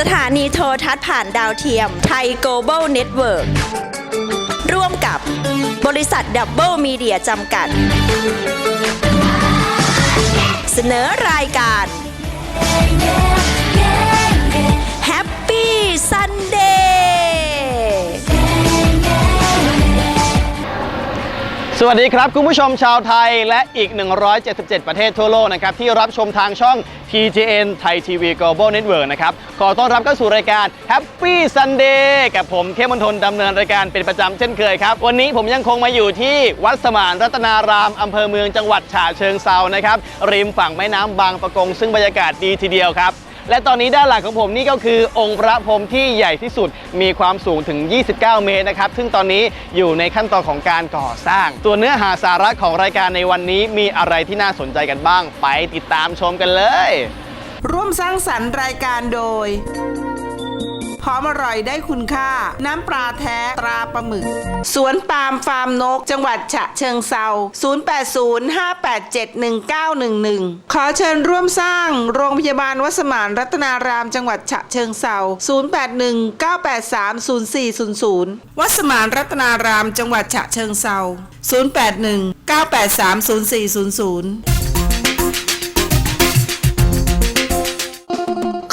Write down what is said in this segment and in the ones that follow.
สถานีโทรทัศน์ผ่านดาวเทียมไทย Global Network ร่วมกับบริษัทดับเบิลมีเดียจำกัด เสนอรายการ Happy Sunday สวัสดีครับ คุณผู้ชมชาวไทยและอีก 177 ประเทศทั่วโลกนะครับ ที่รับชมทางช่อง TGN ไทยทีวี Global Network นะครับ ขอต้อนรับเข้าสู่รายการ Happy Sunday กับผมเข้มมนทนดำเนินรายการเป็นประจำเช่นเคยครับ วันนี้ผมยังคงมาอยู่ที่วัดสมานรัตนารามอำเภอเมืองจังหวัดฉะเชิงเซานะครับ ริมฝั่งแม่น้ำบางปะกง ซึ่งบรรยากาศดีทีเดียวครับ และตอนนี้ด้านหลังของผมนี่ก็คือองค์พระพรหมที่ใหญ่ที่สุดมีความสูงถึง 29 เมตรนะครับ ซึ่งตอนนี้อยู่ในขั้นตอนของการก่อสร้าง ตัวเนื้อหาสาระของรายการในวันนี้มีอะไรที่น่าสนใจกันบ้าง ไปติดตามชมกันเลย ร่วมสร้างสรรค์รายการโดย พร้อมอร่อยได้คุณค่า น้ำปลาแท้ตราปลาหมึก สวนปาล์มฟาร์มนก จังหวัดฉะเชิงเซา0805871911 ขอเชิญร่วมสร้างโรงพยาบาลวัสมานรัตนารามจังหวัดฉะเชิงเซา0819830400วัดสมานรัตนารามจังหวัดฉะเชิงเซา0819830400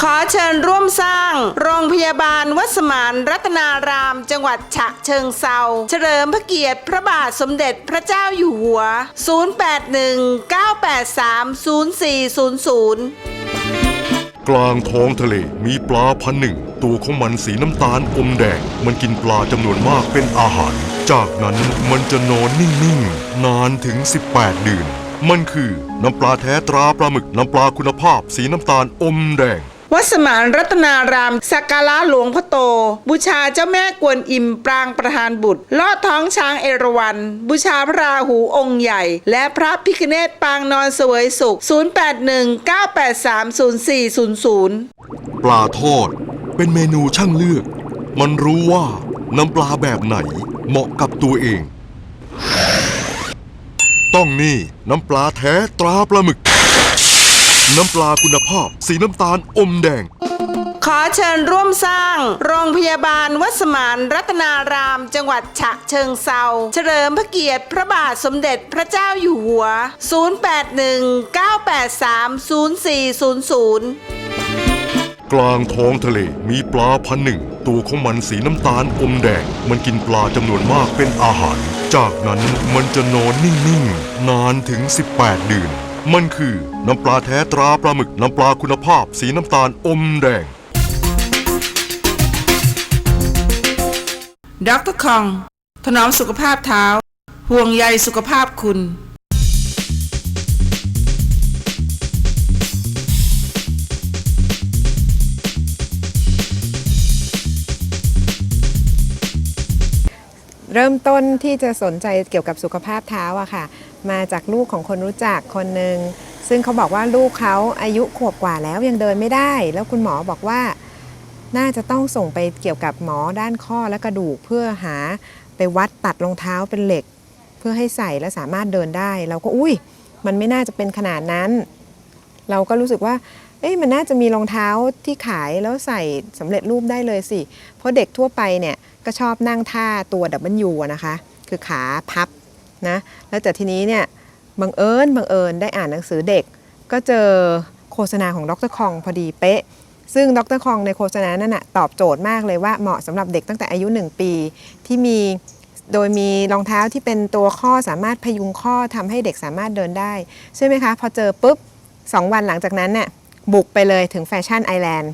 ขอเชิญร่วมสร้าง โรงพยาบาลวัดสมานรัตนาราม จังหวัดฉะเชิงเซาเฉลิมพระเกียรติพระบาทสมเด็จพระเจ้าอยู่หัว 0819830400 กลางท้องทะเลมีปลาพันหนึ่ง ตัวของมันสีน้ำตาลอมแดง มันกินปลาจำนวนมากเป็นอาหาร จากนั้นมันจะนอนนิ่งๆ นานถึง 18 เดือนมันคือ น้ำปลาแท้ตราปลาหมึก น้ำปลาคุณภาพ สีน้ำตาลอมแดง วัดสมานรัตนาราม สักการะหลวงพ่อโต บูชาเจ้าแม่กวนอิมปรางประธานบุตรลอดท้องช้างเอราวัณบูชาพระราหูองค์ใหญ่ และพระพิคเนตปางนอนเสวยสุข 0819830400 ปลาทอดเป็นเมนูช่างเลือก มันรู้ว่าน้ำปลาแบบไหนเหมาะกับตัวเอง ต้องนี่น้ำปลาแท้ตราปลาหมึก น้ำปลาคุณภาพ สีน้ำตาลอมแดง ขอเชิญร่วมสร้าง โรงพยาบาลวัดสมานรัตนาราม จังหวัดฉะเชิงเซาเฉลิมพระเกียรติพระบาทสมเด็จพระเจ้าอยู่หัว 0819830400กลางท้องทะเลมีปลาพันหนึ่ง ตัวของมันสีน้ำตาลอมแดง มันกินปลาจำนวนมากเป็นอาหาร จากนั้นมันจะนอนนิ่ง ๆ นานถึง 18 เดือน มันคือน้ำปลาแท้ตราปลาหมึกน้ำปลาคุณภาพ สีน้ำตาลอมแดง ดรคอง ถนอมสุขภาพเท้า ห่วงใยสุขภาพคุณ เริ่มต้นที่จะสนใจเกี่ยวกับสุขภาพเท้าอะค่ะ มาจากลูกของคนรู้จักคนหนึ่งซึ่งเขาบอกว่าลูกเขาอายุขวบกว่าแล้วยังเดินไม่ได้ แล้วคุณหมอบอกว่าน่าจะต้องส่งไปเกี่ยวกับหมอด้านข้อและกระดูกเพื่อหาไปวัดตัดรองเท้าเป็นเหล็ก เพื่อให้ใส่และสามารถเดินได้ เราก็อุ้ยมันไม่น่าจะเป็นขนาดนั้น เราก็รู้สึกว่าเอ้ยมันน่าจะมีรองเท้าที่ขายแล้วใส่สำเร็จรูปได้เลยสิ เพราะเด็กทั่วไปเนี่ยก็ชอบนั่งท่าตัวดับเบิลยูนะคะ คือขาพับ นะแล้วแต่ทีนี้เนี่ยบังเอิญบังเอิญได้อ่านหนังสือเด็ก ก็เจอโฆษณาของดรคองพอดีเป๊ะ ซึ่งดรคองในโฆษณานั้นนะตอบโจทย์มากเลยว่าเหมาะสำหรับเด็กตั้งแต่อายุ 1 ปี ที่มีโดยมีรองเท้าที่เป็นตัวข้อสามารถพยุงข้อทำให้เด็กสามารถเดินได้ ใช่ไหมคะ พอเจอปุ๊บ 2 วันหลังจากนั้นเนี่ยบุกไปเลยถึงแฟชั่นไอแลนด์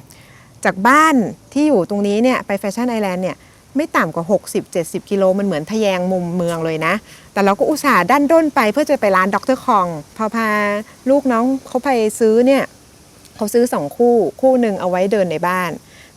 จากบ้านที่อยู่ตรงนี้เนี่ยไปแฟชั่นไอแลนด์เนี่ย ไม่ต่ำกว่า 60-70 กิโลมันเหมือนทะแยงมุมเมืองเลยนะ แต่เราก็อุตส่าห์ดันด้นไปเพื่อจะไปร้านดรคองพอพาลูกน้องเขาไปซื้อเนี่ยเขาซื้อสองคู่ คู่หนึ่งเอาไว้เดินในบ้าน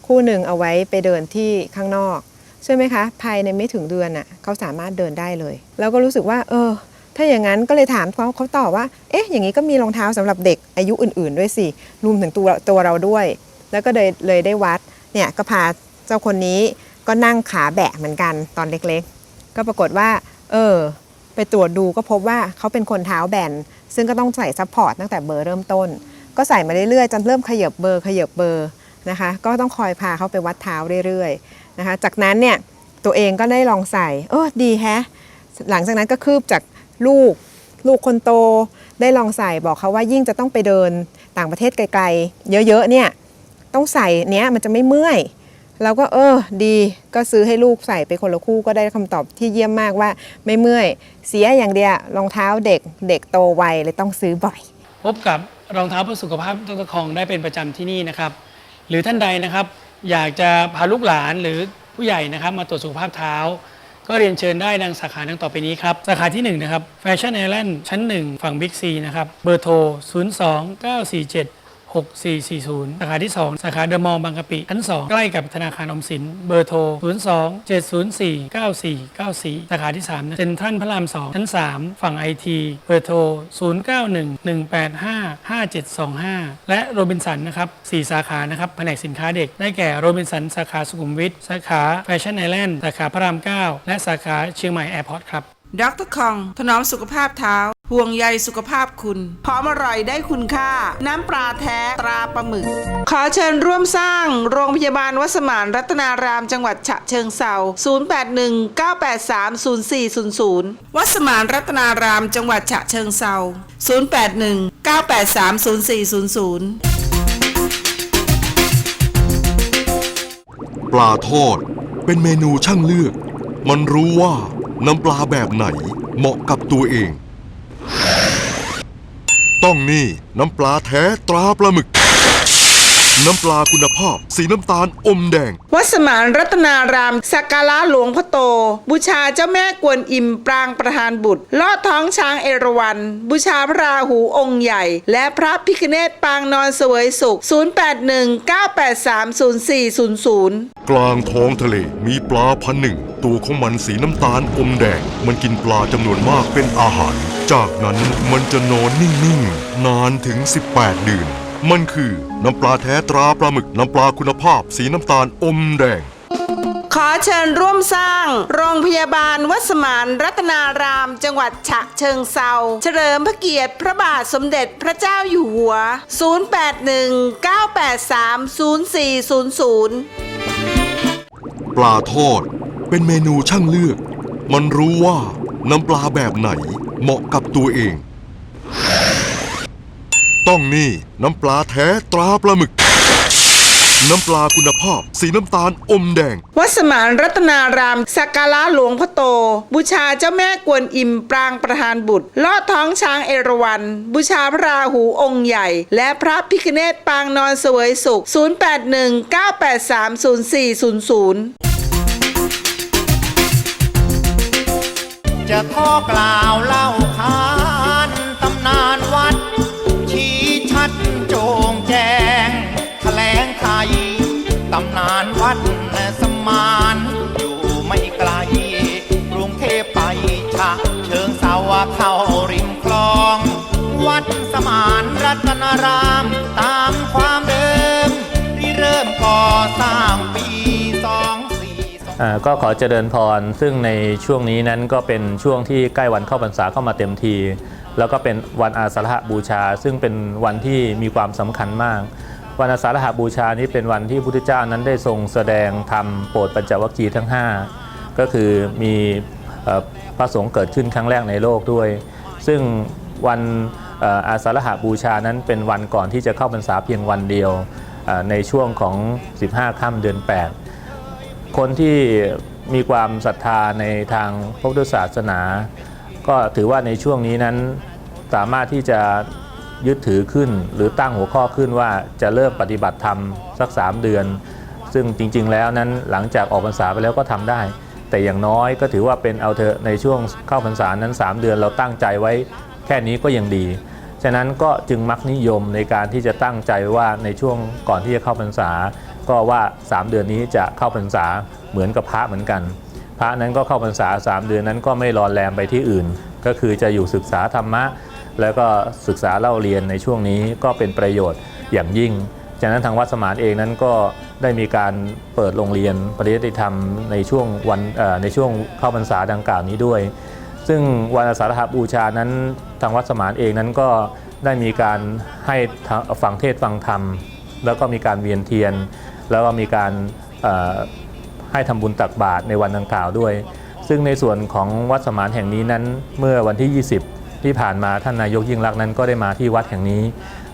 คู่หนึ่งเอาไว้ไปเดินที่ข้างนอกใช่ไหมคะ ภายในไม่ถึงเดือนน่ะเขาสามารถเดินได้เลย แล้วก็รู้สึกว่า เออ ถ้าอย่างนั้นก็เลยถามเขาเขาตอบว่า เอ๊ะ อย่างนี้ก็มีรองเท้าสำหรับเด็กอายุอื่น ๆ ด้วยสิรวมถึงตัวตัวเราด้วย แล้วก็เลยเลยได้วัดเนี่ยก็พาเจ้าคนนี้ ก็นั่งขาแบะเหมือนกันตอนเล็กๆ ก็ปรากฏว่า เออ ไปตรวจดูก็พบว่าเขาเป็นคนเท้าแบน ซึ่งก็ต้องใส่ซัพพอร์ตตั้งแต่เบอร์เริ่มต้น ก็ใส่มาเรื่อยๆจนเริ่มขยับเบอร์ขยับเบอร์นะคะ ก็ต้องคอยพาเขาไปวัดเท้าเรื่อยๆนะคะ จากนั้นเนี่ยตัวเองก็ได้ลองใส่ เออดีแฮะ หลังจากนั้นก็คืบจากลูกลูกคนโตได้ลองใส่บอกเขาว่ายิ่งจะต้องไปเดินต่างประเทศไกลๆ เยอะๆเนี่ยต้องใส่เนี้ยมันจะไม่เมื่อย เราก็เออดีก็ซื้อให้ลูกใส่ไปคนละคู่ก็ได้คำตอบที่เยี่ยมมากว่า ไม่เมื่อย เสียอย่างเดียวรองเท้าเด็กเด็กโตไวเลยต้องซื้อบ่อย พบกับรองเท้าเพื่อสุขภาพดรคองได้เป็นประจำที่นี่นะครับ หรือท่านใดนะครับ อยากจะพาลูกหลานหรือผู้ใหญ่นะครับ มาตรวจสุขภาพเท้า ก็เรียนเชิญได้ดังสาขาดังต่อไปนี้ครับ สาขาที่ 1 นะครับแฟชั่นไอแลนด์ชั้น 1 ฝั่งบิ๊กซีนะครับเบอร์โทร 0 2 9 4 7 6440 สาขาที่ 2 สาขาเดอะมอลล์บางกะปิชั้น 2 ใกล้กับธนาคารอมสิน เบอร์โทร 02 704 9494 สาขาที่3นะเซ็นทรัลพระราม 2 ชั้น 3 ฝั่งไอทีเบอร์โทร 091 185 5725 และโรบินสันนะครับ 4 สาขานะครับแผนกสินค้าเด็ก ได้แก่โรบินสันสาขาสุขุมวิท สาขาแฟชั่นไอแลนด์ สาขาพระราม 9 และสาขาเชียงใหม่แอร์พอร์ตครับดรคองถนอมสุขภาพเท้า ห่วงใยสุขภาพคุณพร้อมอร่อยได้คุณค่า น้ำปลาแท้ตราปลาหมึก ขอเชิญร่วมสร้างโรงพยาบาลวัดสมานรัตนารามจังหวัดฉะเชิงเซา0819830400 วัดสมานรัตนารามจังหวัดฉะเชิงเซา0819830400 ปลาทอดเป็นเมนูช่างเลือก มันรู้ว่าน้ำปลาแบบไหนเหมาะกับตัวเอง ต้องนี่ น้ำปลาแท้ตราปลาหมึก น้ำปลาคุณภาพ สีน้ำตาลอมแดง วัดสมานรัตนารามสักการะหลวงพ่อโต บูชาเจ้าแม่กวนอิมปรางประธานบุตร ลอดท้องช้างเอราวัณบูชาพระราหูองค์ใหญ่ และพระพิคเนตปางนอนเสวยสุข 0819830400 กลางท้องทะเลมีปลาพันหนึ่ง ตัวของมันสีน้ำตาลอมแดง มันกินปลาจำนวนมากเป็นอาหาร จากนั้นมันจะนอนนิ่งๆ นานถึง 18 เดือน มันคือน้ำปลาแท้ตราปลาหมึกน้ำปลาคุณภาพสีน้ำตาลอมแดง ขอเชิญร่วมสร้าง โรงพยาบาลวัดสมานรัตนาราม จังหวัดฉะเชิงเซาเฉลิมพระเกียรติพระบาทสมเด็จพระเจ้าอยู่หัว 0819830400 ปลาทอดเป็นเมนูช่างเลือก มันรู้ว่าน้ำปลาแบบไหน เหมาะกับตัวเอง ต้องนี่น้ำปลาแท้ตราปลาหมึก น้ำปลาคุณภาพ สีน้ำตาลอมแดง วัดสมานรัตนาราม สักการะหลวงพ่อโต บูชาเจ้าแม่กวนอิมปรางประธานบุตรลอดท้องช้างเอราวัณบูชาพระราหูองค์ใหญ่ และพระพิคเนตปางนอนเสวยสุข 0819830400 จะขอกล่าวเล่าขานตำนานวัด ชี้ชัดโจงแจงแถลงไทยตำนานวัดสมานอยู่ไม่ไกลกรุงเทพไปฉะเชิงเซาเข้าริมคลอง วัดสมานรัตนารา ก็ขอเจริญพร ซึ่งในช่วงนี้นั้นก็เป็นช่วงที่ใกล้วันเข้าพรรษาเข้ามาเต็มที แล้วก็เป็นวันอาสาฬหบูชา ซึ่งเป็นวันที่มีความสำคัญมาก วันอาสาฬหบูชานี้เป็นวันที่พระพุทธเจ้านั้นได้ทรงแสดงธรรมโปรดปัญจวัคคีย์ทั้ง 5 ก็คือมีพระสงฆ์เกิดขึ้นครั้งแรกในโลกด้วย ซึ่งวันอาสาฬหบูชานั้นเป็นวันก่อนที่จะเข้าพรรษาเพียงวันเดียวในช่วงของ 15 ค่ำเดือน 8 คนที่มีความศรัทธาในทางพระพุทธศาสนา ก็ถือว่าในช่วงนี้นั้นสามารถที่จะยึดถือขึ้น หรือตั้งหัวข้อขึ้นว่าจะเริ่มปฏิบัติธรรมสัก 3 เดือน ซึ่งจริง ๆ แล้วนั้นหลังจากออกพรรษาไปแล้วก็ทำได้ แต่อย่างน้อยก็ถือว่าเป็นเอาเถอะในช่วงเข้าพรรษานั้น 3 เดือนเราตั้งใจไว้แค่นี้ก็ยังดี ฉะนั้นก็จึงมักนิยมในการที่จะตั้งใจว่าในช่วงก่อนที่จะเข้าพรรษา ก็ว่า 3 เดือนนี้จะเข้าพรรษาเหมือนกับพระเหมือนกัน พระนั้นก็เข้าพรรษา 3 เดือนนั้นก็ไม่รอนแรมไปที่อื่น ก็คือจะอยู่ศึกษาธรรมะ แล้วก็ศึกษาเล่าเรียนในช่วงนี้ก็เป็นประโยชน์อย่างยิ่งจากนั้นทางวัดสมานเองนั้นก็ได้มีการเปิดโรงเรียนปริยัติธรรมในช่วงวันในช่วงเข้าพรรษาดังกล่าวนี้ด้วย ซึ่งวันอาสาฬหบูชานั้น ทางวัดสมานเองนั้นก็ได้มีการให้ฟังเทศฟังธรรม แล้วก็มีการเวียนเทียน แล้วก็มีการให้ทำบุญตักบาตรในวันดังกล่าวด้วย ซึ่งในส่วนของวัดสมานแห่งนี้นั้นเมื่อวันที่ 20 ที่ผ่านมาท่านนายกยิ่งรักนั้นก็ได้มาที่วัดแห่งนี้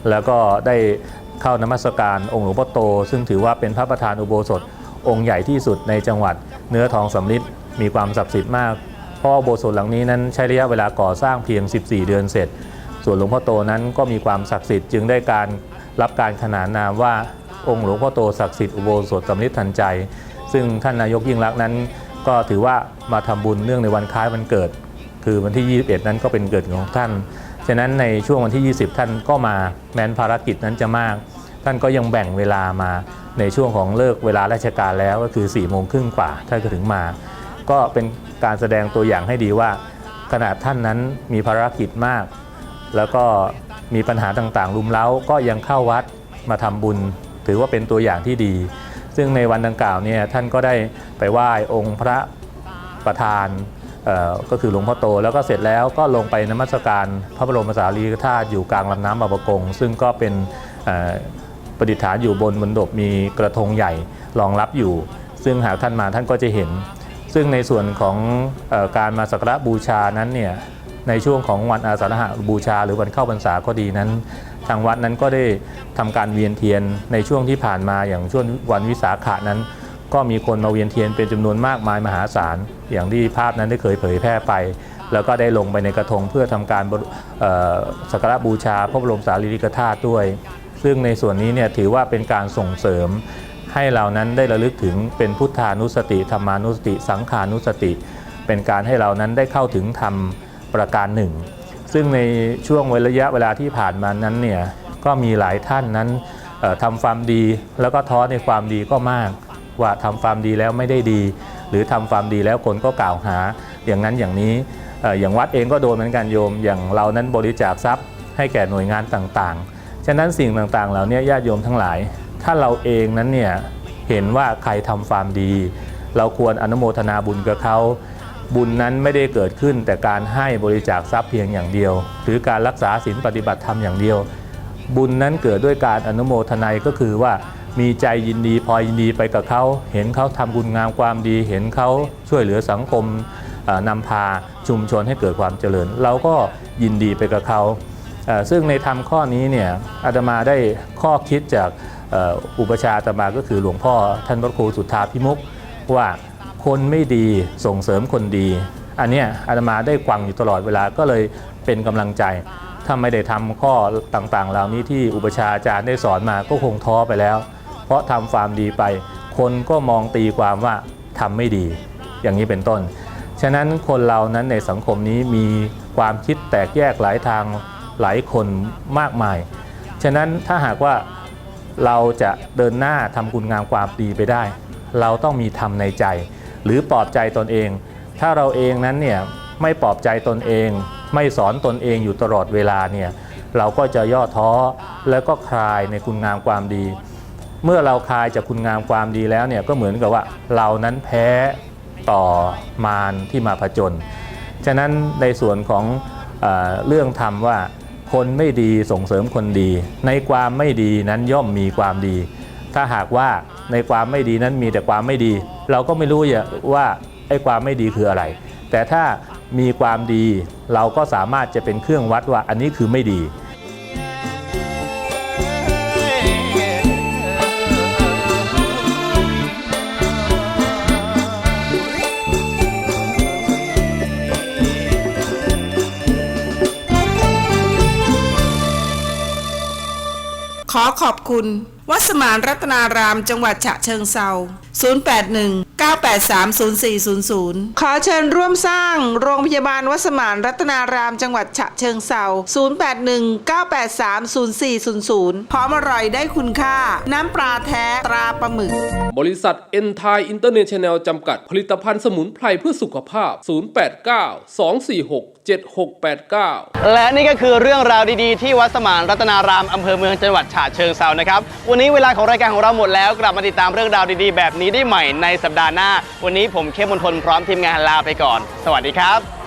แล้วก็ได้เข้านมัสการองค์หลวงพ่อโต ซึ่งถือว่าเป็นพระประธานอุโบสถองค์ใหญ่ที่สุดในจังหวัด เนื้อทองสำริดมีความศักดิ์สิทธิ์มาก ราะว่อโบสถหลังนี้นั้นใช้ระยะเวลาก่อสร้างเพียง 14 เดือนเสร็จ ส่วนหลวงพ่อโตนั้นก็มีความศักดิ์สิทธิ์จึงได้การรับการขนานนามว่าองค์หลวงพ่อโตศักดิ์สิทธิ์อุโบสถสำริดทันใจ ซึ่งท่านนายกยิ่งรักนั้น ก็ถือว่ามาทำบุญเนื่องในวันคล้ายวันเกิด คือวันที่ 21 นั้นก็เป็นเกิดของท่าน ฉะนั้นในช่วงวันที่ 20 ท่านก็มาแม้นภารกิจนั้นจะมาก ท่านก็ยังแบ่งเวลามาในช่วงของเลิกเวลาราชการแล้วก็คือ4ี่โมงครึ่งกว่าท่านก็ถึงมา ก็เป็นการแสดงตัวอย่างให้ดีว่า ขนาดท่านนั้นมีภารกิจมาก แล้วก็มีปัญหาต่างๆ รุมเร้าก็ยังเข้าวัดมาทำบุญ ถือว่าเป็นตัวอย่างที่ดี ซึ่งในวันดังกล่าวเนี่ยท่านก็ได้ไปไหว้องค์พระประธานก็คือหลวงพ่อโต แล้วก็เสร็จแล้วก็ลงไปนมัสการพระบรมสารีริกธาตุอยู่กลางลำน้ำบางประกง ซึ่งก็เป็นประดิษฐานอยู่บนบนดบมีกระทงใหญ่รองรับอยู่ ซึ่งหากท่านมาท่านก็จะเห็น ซึ่งในส่วนของอการมาสักการะบูชานั้นเนี่ยในช่วงของวันอาสาฬหบูชา หรือวันเข้าพรรษาก็ดีนั้น ทางวัดนั้นก็ได้ทำการเวียนเทียนในช่วงที่ผ่านมาอย่างช่วงวันวิสาขะนั้น ก็มีคนมาเวียนเทียนเป็นจำนวนมากมายมหาศาล อย่างที่ภาพนั้นได้เคยเผยแพร่ไป แล้วก็ได้ลงไปในกระทงเพื่อทำการสักการะบูชาพระบรมสารีริกธาตุด้วย ซึ่งในส่วนนี้เนี่ยถือว่าเป็นการส่งเสริม ให้เรานั้นได้ระลึกถึงเป็นพุทธานุสติธรรมานุสติ สังขานุสติ เป็นการให้เรานั้นได้เข้าถึงธรรมประการหนึ่ง ซึ่งในช่วงระยะเวลาที่ผ่านมานั้นเนี่ยก็มีหลายท่านนั้นทำความดีแล้วก็ท้อในความดีก็มาก ว่าทำความดีแล้วไม่ได้ดี หรือทำความดีแล้วคนก็กล่าวหา อย่างนั้นอย่างนี้ออย่างวัดเองก็โดนเหมือนกันโยม อย่างเรานั้นบริจาคทรัพย์ให้แก่หน่วยงานต่างๆ ฉะนั้นสิ่งต่างๆ เหล่านี้ญาติโยมทั้งหลาย ถ้าเราเองนั้นเนี่ยเห็นว่าใครทำความดี เราควรอนุโมทนาบุญกับเขาบุญนั้นไม่ได้เกิดขึ้นแต่การให้บริจาคทรัพย์เพียงอย่างเดียว หรือการรักษาศีลปฏิบัติธรรมอย่างเดียว บุญนั้นเกิดด้วยการอนุโมทนายก็คือว่ามีใจยินดีพอยินดีไปกับเขา เห็นเขาทำบุญงามความดี เห็นเขาช่วยเหลือสังคมเอ่อนำพาชุมชนให้เกิดความเจริญ เราก็ยินดีไปกับเขา ซึ่งในธรรมข้อนี้เนี่ยอาตมาได้ข้อคิดจากอุปชาตมาก็คือหลวงพ่อท่านพระครูสุทธาพิมุกว่าคนไม่ดีส่งเสริมคนดี อันเนี้ยอาตมาได้กวังอยู่ตลอดเวลาก็เลยเป็นกำลังใจถ้าไม่ได้ทำข้อต่างๆ เหล่านี้ที่อุปชาอาจารย์ได้สอนมาก็คงท้อไปแล้ว เพราะทำความดีไป คนก็มองตีความว่าทำไม่ดี อย่างนี้เป็นต้น ฉะนั้นคนเรานั้นในสังคมนี้มีความคิดแตกแยกหลายทางหลายคนมากมาย ฉะนั้นถ้าหากว่า เราจะเดินหน้าทำคุณงามความดีไปได้ เราต้องมีธรรมในใจ หรือปลอบใจตนเอง ถ้าเราเองนั้นเนี่ยไม่ปลอบใจตนเอง ไม่สอนตนเองอยู่ตลอดเวลาเนี่ยเราก็จะย่อท้อแล้วก็คลายในคุณงามความดี เมื่อเราคลายจากคุณงามความดีแล้วเนี่ยก็เหมือนกับว่าเรานั้นแพ้ต่อมารที่มาผจญฉะนั้นในส่วนของอเรื่องธรรมว่า คนไม่ดีส่งเสริมคนดี ในความไม่ดีนั้นย่อมมีความดี ถ้าหากว่าในความไม่ดีนั้นมีแต่ความไม่ดี เราก็ไม่รู้อย่าว่าไอ้ความไม่ดีคืออะไร แต่ถ้ามีความดีเราก็สามารถจะเป็นเครื่องวัดว่าอันนี้คือไม่ดี ขอบคุณ วัดสมานรัตนารามจังหวัดฉะเชิงเซา081 983 0400 ขอเชิญร่วมสร้างโรงพยาบาลวัดสมานรัตนารามจังหวัดฉะเชิงเซา081 983 0400 พร้อมอร่อยได้คุณค่า น้ำปลาแท้ตราปลาหมึก บริษัทเอ็นไทอินเตอร์เนชั่นแนลจำกัดผลิตภัณฑ์สมุนไพรเพื่อสุขภาพ 089 246 7689 และนี่ก็คือเรื่องราวดีๆ ที่วัดสมานรัตนารามอำเภอเมืองจังหวัดฉะเชิงเซานะครับ วันนี้เวลาของรายการของเราหมดแล้วกลับมาติดตามเรื่องราวดีๆ แบบนี้ได้ใหม่ในสัปดาห์หน้า วันนี้ผมเข้มมนทนพร้อมทีมงานลาไปก่อน สวัสดีครับ